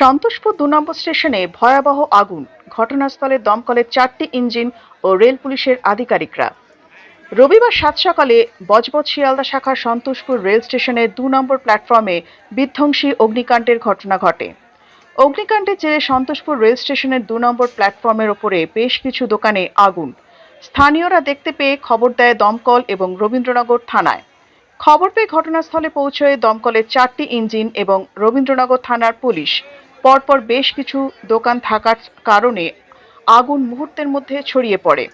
সন্তোষপুর দু নম্বর স্টেশনে ভয়াবহ আগুন। ঘটনাস্থলে দমকলের চারটি ইঞ্জিন ও রেল পুলিশের আধিকারিকরা। রবিবার সাত সকালে বজবজ শিয়ালদা শাখার সন্তোষপুর রেল স্টেশনের দু নম্বর প্ল্যাটফর্মে বিধ্বংসী অগ্নিকাণ্ডের ঘটনা ঘটে। অগ্নিকাণ্ডের জেরে সন্তোষপুর রেল স্টেশনের দু নম্বর প্ল্যাটফর্মের ওপরে বেশ কিছু দোকানে আগুন। স্থানীয়রা দেখতে পেয়ে খবর দেয় দমকল এবং রবীন্দ্রনগর থানায়। খবর পেয়ে ঘটনাস্থলে পৌঁছয় দমকলের চারটি ইঞ্জিন এবং রবীন্দ্রনগর থানার পুলিশ পরপর বেশ কিছু দোকান থাকার কারণে আগুন মুহূর্তের মধ্যে ছড়িয়ে পড়ে।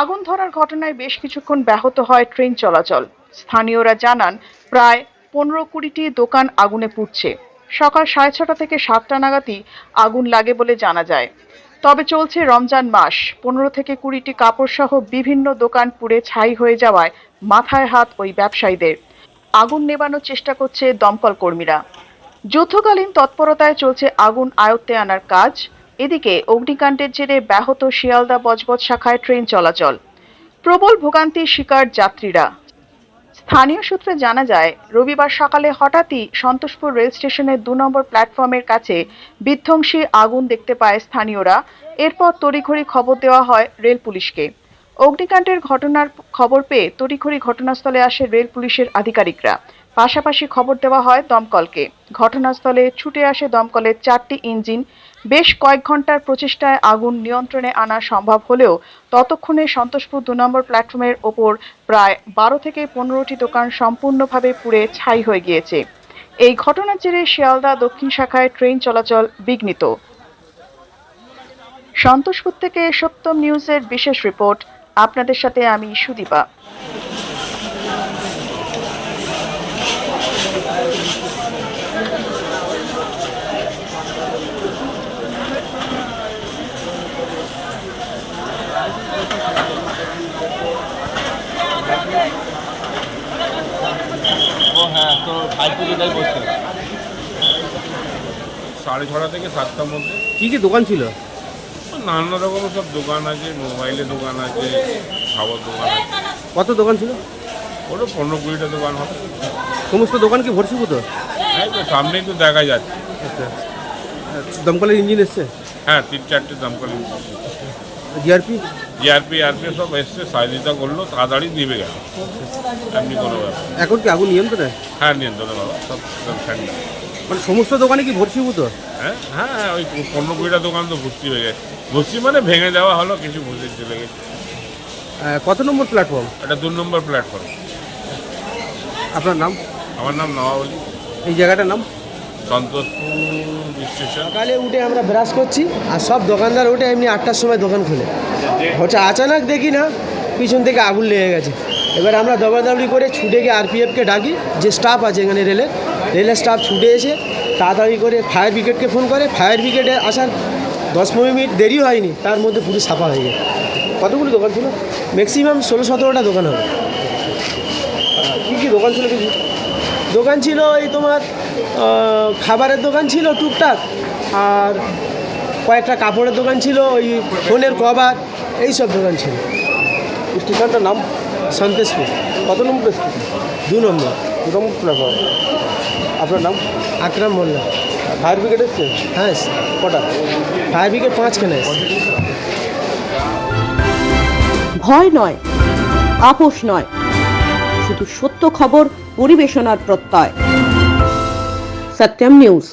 আগুন ধরার ঘটনায় বেশ কিছুক্ষণ ব্যাহত হয় ট্রেন চলাচল। স্থানীয়রা জানান, প্রায় পনেরো কুড়িটি দোকান আগুনে পুড়ছে। সকাল সাড়ে ছটা থেকে সাতটা নাগাদই আগুন লাগে বলে জানা যায়। তবে চলছে রমজান মাস। পনেরো থেকে কুড়িটি কাপড় সহ বিভিন্ন দোকান পুড়ে ছাই হয়ে যাওয়ায় মাথায় হাত ওই ব্যবসায়ীদের। আগুন নেবানোর চেষ্টা করছে দমকল কর্মীরা। যুদ্ধকালীন তৎপরতায় চলছে আগুন আয়ত্তে আনার কাজ। এদিকে অগ্নিকাণ্ডের জেরে ব্যাহত শিয়ালদা বজবজ শাখায় ট্রেন চলাচল। প্রবল ভোগান্তির শিকার যাত্রীরা। স্থানীয় সূত্রে জানা যায়, রবিবার সকালে হঠাৎই সন্তোষপুর রেল স্টেশনের দু নম্বর প্ল্যাটফর্মের কাছে বিধ্বংসী আগুন দেখতে পায় স্থানীয়রা। এরপর তড়িঘড়ি খবর দেওয়া হয় রেল পুলিশকে। অগ্নিকাণ্ডের ঘটনার খবর পেয়ে তড়িঘড়ি ঘটনাস্থলে আসে রেল পুলিশের আধিকারিকরা। পাশাপাশি খবর দেওয়া হয় দমকলকে। ঘটনাস্থলে ছুটে আসে দমকলের চারটি ইঞ্জিন। বেশ কয়েক ঘণ্টার প্রচেষ্টায় আগুন নিয়ন্ত্রণে আনা সম্ভব হলেও ততক্ষণে সন্তোষপুর দু নম্বর প্ল্যাটফর্মের ওপর প্রায় বারো থেকে পনেরোটি দোকান সম্পূর্ণভাবে পুড়ে ছাই হয়ে গিয়েছে। এই ঘটনার জেরে শিয়ালদা দক্ষিণ শাখায় ট্রেন চলাচল বিঘ্নিত। সন্তোষপুর থেকে সত্যম নিউজের বিশেষ রিপোর্ট আপনাদের সাথে আমি সুদীপা। ও হ্যাঁ তো সাড়ে ছটা থেকে সাতটার মধ্যে। কি কি দোকান ছিল? নানা রকমের সব দোকান আছে মোবাইলের দোকান আছে খাবার দোকান আছে। কত দোকান ছিল? ওটা পনেরো কুড়িটা দোকান হবে। সমস্ত দোকান কি ভর্তিভূত এই তো সামনেই তো দেখা যাচ্ছে। আচ্ছা। দমকলের ইঞ্জিন এসছে? হ্যাঁ তিন চারটে দমকল জিআরপি? জিআরপি আরপি সব এসছে সহযোগিতা করল তাড়াতাড়ি দিবে গেল। এমনি কোনো ব্যাপার। এখন কি আগুন নিয়ন্ত্রণে? হ্যাঁ নিয়ন্ত্রণে বাবা সব একদম ঠান্ডা। মানে সমস্ত দোকানে কি ভর্তিভূত হ্যাঁ হ্যাঁ হ্যাঁ, ওই পনেরো কুড়িটা দোকান তো ভর্তি হয়ে গেছে। ভর্তি মানে ভেঙে দেওয়া হলো কিছু ভর্তি চলে গেছে। কত নম্বর প্ল্যাটফর্ম এটা দু নম্বর প্ল্যাটফর্ম আপনার নাম? আমার নাম নবাবলী। এই জায়গাটার নাম? সন্তোষপুর স্টেশন। সকালে উঠে আমরা ব্রাশ করছি আর সব দোকানদার উঠে এমনি আটটার সময় দোকান খুলে। হচ্ছে আচানক দেখি না পিছন থেকে আগুন লেগে গেছে। এবার আমরা দৌড়াদৌড়ি করে ছুটে গিয়ে আরপিএফকে ডাকি যে স্টাফ আছে এখানে রেলের রেলের স্টাফ ছুটে এসে তাড়াতাড়ি করে ফায়ার ব্রিগেডকে ফোন করে। ফায়ার ব্রিগেডে আসার দশ পনেরো মিনিট দেরি হয়নি তার মধ্যে পুরো সাফা হয়ে গেছে। কতগুলো দোকান ছিল? ম্যাক্সিমাম ষোলো সতেরোটা দোকান হবে। কী কী দোকান ছিল কিছু? দোকান ছিল এই তোমার খাবারের দোকান ছিল টুকটাক আর কয়েকটা কাপড়ের দোকান ছিল ওই ফোনের কভার এই সব দোকান ছিল। স্টেশনটার নাম? সন্তোষপুর কত নম্বর স্টেশন? দু নম্বর। নম্বর প্ল্যাটফর্ম আপনার নাম? আকরাম মোল্লা। ফায়ার ব্রিগেড এসছে? হ্যাঁ কটা? ফায়ার ব্রিগেড পাঁচখানে ভয় নয় আপোষ নয় শুধু সত্য খবর পরিবেশনার প্রত্যয়। সত্যম নিউজ।